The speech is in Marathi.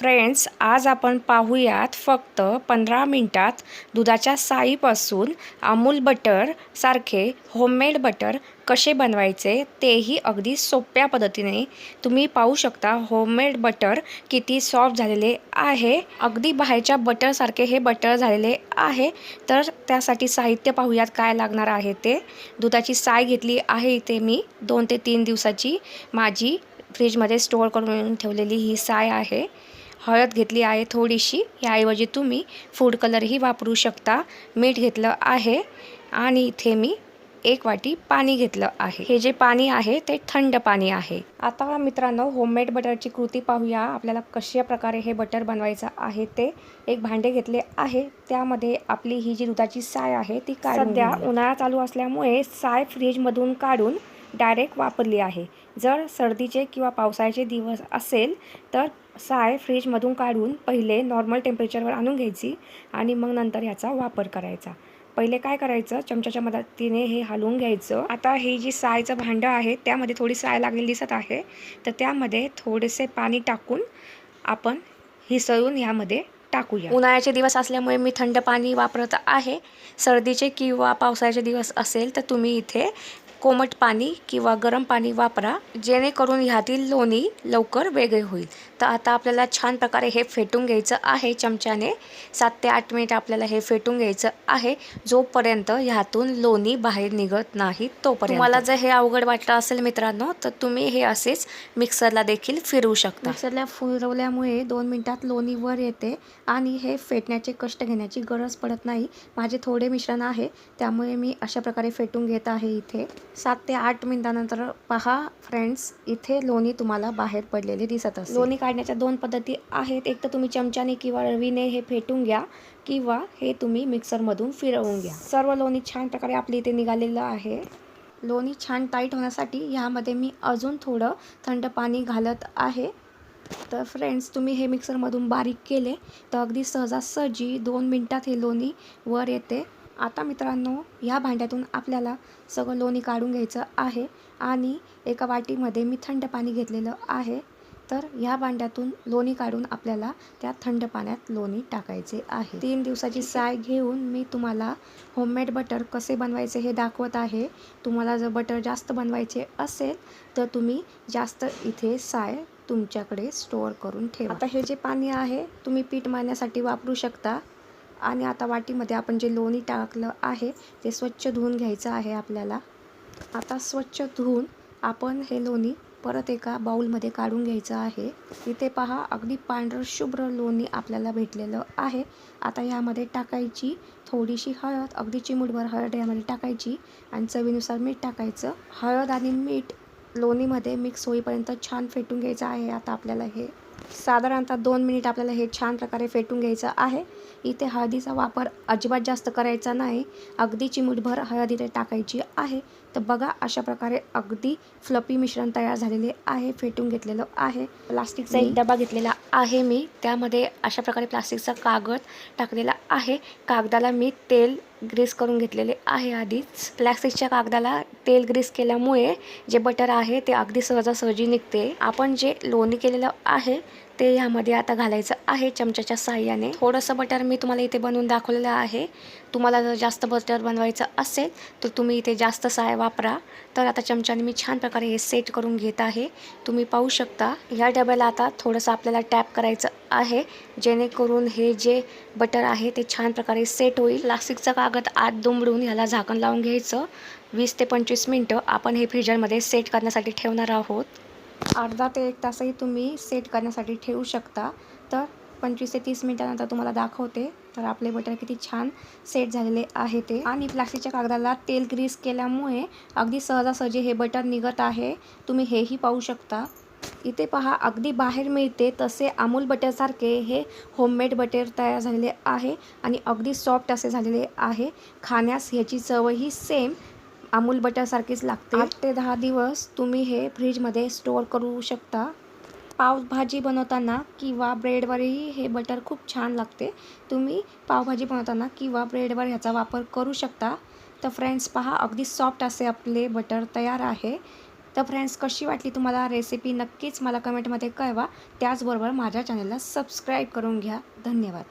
फ्रेंड्स आज आपण पाहूयात फक्त पंधरा मिनटात दुधाच्या साईपासून अमूल बटर सारखे होममेड बटर कसे बनवायचे तेही अगदी सोप्या पद्धतीने तुम्ही पाहू शकता होममेड बटर किती सॉफ्ट झालेले आहे. अगदी बाहेरच्या बटरसारखे हे बटर झालेले आहे. तर त्यासाठी साहित्य पाहूयात काय लागणार आहे ते. दुधाची साय घेतली आहे इथे मी. दोन ते तीन दिवसाची माझी फ्रीजमध्ये स्टोअर करून ठेवलेली ही साय आहे. हळद घेतली आहे थोडीशी. याऐवजी तुम्ही फूड कलरही वापरू शकता. मीठ घेतलं आहे आणि इथे मी एक वाटी पाणी घेतलं आहे. हे जे पाणी आहे ते थंड पाणी आहे. आता मित्रांनो होममेड बटरची कृती पाहूया. आपल्याला कशा प्रकारे हे बटर बनवायचं आहे ते एक भांडे घेतले आहे. त्यामध्ये आपली ही जी दुधाची साय आहे ती काढून सध्या उन्हाळा चालू असल्यामुळे साय फ्रीजमधून काढून डायरेक्ट वापरली आहे. जर सर्दीचे किंवा पावसाळ्याचे दिवस असेल तर साय फ्रीजमधून काढून पहिले नॉर्मल टेम्परेचरवर आणून घ्यायची आणि मग नंतर याचा वापर करायचा. पहिले काय करायचं? चमच्याच्या मदतीने हे हलवून घ्यायचं. आता हे जी सायचं भांडं आहे त्यामध्ये थोडी साय लागलेली दिसत आहे. तर त्यामध्ये थोडेसे पाणी टाकून आपण हिसळून ह्यामध्ये टाकूया. उन्हाळ्याचे दिवस असल्यामुळे मी थंड पाणी वापरत आहे. सर्दीचे किंवा पावसाळ्याचे दिवस असेल तर तुम्ही इथे कोमट पाणी किंवा गरम पाणी वापरा जेणेकरून ह्यातील लोणी लवकर वेगळे होईल. तर आता आपल्याला छान प्रकारे हे फेटून घ्यायचं आहे चमच्याने. सात ते आठ मिनिट आपल्याला हे फेटून घ्यायचं आहे. जोपर्यंत ह्यातून लोणी बाहेर निघत नाही तोपर्यंत. तुम्हाला जर हे अवघड वाटलं असेल मित्रांनो तर तुम्ही हे असेच मिक्सरला देखील फिरवू शकता. मिक्सरला फिरवल्यामुळे दोन मिनिटात लोणी वर येते आणि हे फेटण्याचे कष्ट घेण्याची गरज पडत नाही. माझे थोडे मिश्रण आहे त्यामुळे मी अशा प्रकारे फेटून घेत आहे इथे. सात ते आठ मिनिटानंतर पहा फ्रेंड्स इथे लोणी तुम्हाला बाहेर पडलेले दिसत असते लोणी काढण्याच्या दोन पद्धती आहेत. एक तर तुम्ही चमच्याने किंवा रवीने हे फेटून घ्या किंवा हे तुम्ही मिक्सरमधून फिरवून घ्या. सर्व लोणी छान प्रकारे आपली इथे निघालेलं आहे. लोणी छान टाईट होण्यासाठी ह्यामध्ये मी अजून थोडं थंड पाणी घालत आहे. तर फ्रेंड्स तुम्ही हे मिक्सरमधून बारीक केले तर अगदी सहजासहजी दोन मिनटात हे लोणी वर येते. आता मित्रांनो ह्या भांड्यातून आपल्याला सगळं लोणी काढून घ्यायचं आहे आणि एका वाटीमध्ये मी थंड पाणी घेतलेलं आहे. तर ह्या भांड्यातून लोणी काढून आपल्याला त्या थंड पाण्यात लोणी टाकायचे आहे. तीन दिवसाची साय घेऊन मी तुम्हाला होममेड बटर कसे बनवायचे हे दाखवत आहे. तुम्हाला जर बटर जास्त बनवायचे असेल तर तुम्ही जास्त इथे साय तुमच्याकडे स्टोअर करून ठेवा. आता हे जे पाणी आहे तुम्ही पीठ मारण्यासाठी वापरू शकता. आणि आता वाटीमध्ये आपण जे लोणी टाकलं आहे ते स्वच्छ धुवून घ्यायचं आहे आपल्याला. आता स्वच्छ धुवून आपण हे लोणी परत एका बाऊलमध्ये काढून घ्यायचं आहे. इथे पहा अगदी पांढरं शुभ्र लोणी आपल्याला भेटलेलं आहे. आता यामध्ये टाकायची थोडीशी हळद अगदी चिमूटभर हळद यामध्ये टाकायची आणि चवीनुसार मीठ टाकायचं. हळद आणि मीठ लोणीमध्ये मिक्स होईपर्यंत छान फेटून घ्यायचं आहे. आता आपल्याला हे साधारणतः दोन मिनिट आपल्याला हे छान प्रकारे फेटून घ्यायचं आहे. इथे हळदीचा वापर अजिबात जास्त करायचा नाही. अगदी चिमूटभर हळद इथे टाकायची आहे. तर बघा अशा प्रकारे अगदी फ्लपी मिश्रण तयार झालेले आहे फेटून घेतलेलं आहे. प्लास्टिकचा एक डबा घेतलेला आहे मी. त्यामध्ये अशा प्रकारे प्लास्टिकचा कागद टाकलेला आहे. कागदाला मी तेल ग्रीस करून घेतलेले आहे आधीच. प्लॅस्टिकच्या कागदाला तेल ग्रीस केल्यामुळे जे बटर आहे ते अगदी सहजासहजी निघते. आपण जे लोणी केलेलं आहे ते ह्यामध्ये आता घालायचं आहे चमच्याच्या साह्याने. थोडंसं बटर मी तुम्हाला इथे बनवून दाखवलेलं आहे. तुम्हाला जर जास्त बटर बनवायचं असेल तर तुम्ही इथे जास्त साय वापरा. तर आता चमच्याने मी छान प्रकारे हे सेट करून घेत आहे. तुम्ही पाहू शकता ह्या डब्याला आता थोडंसं आपल्याला टॅप करायचं आहे. जेणेकरून हे जे बटर आहे ते छान प्रकारे सेट होईल. प्लास्टिकचा कागद आत दुमडून ह्याला झाकण लावून घ्यायचं. वीस ते पंचवीस मिनटं आपण हे फ्रीजरमध्ये सेट करण्यासाठी ठेवणार आहोत. अर्धा ते एक तासही तुम्ही सेट करण्यासाठी ठेवू शकता. तर पंचवीस ते तीस मिनटानंतर तुम्हाला दाखवते. तर आपले बटर किती छान सेट झालेले आहे ते. आणि प्लास्टिकच्या कागदाला तेल ग्रीस केल्यामुळे अगदी सहजासहजी हे बटर निघत आहे. तुम्ही हेही पाहू शकता. इथे पहा अगदी बाहेर मिळते तसे अमूल बटरसारखे हे होममेड बटर तयार झालेले आहे आणि अगदी सॉफ्ट असे झालेले आहे. खाण्यास ह्याची चवही सेम अमूल बटरसारखीच लागते. आठ ते दहा दिवस तुम्ही हे फ्रीजमध्ये स्टोअर करू शकता. पावभाजी बनवताना किंवा ब्रेडवरही हे बटर खूप छान लागते. तुम्ही पावभाजी बनवताना किंवा ब्रेडवर ह्याचा वापर करू शकता. तर फ्रेंड्स पहा अगदी सॉफ्ट असे आपले बटर तयार आहे. तर फ्रेंड्स कशी वाटली तुम्हाला रेसिपी नक्कीच मला कमेंटमध्ये कळवा. त्याचबरोबर माझ्या चॅनलला सबस्क्राईब करून घ्या. धन्यवाद.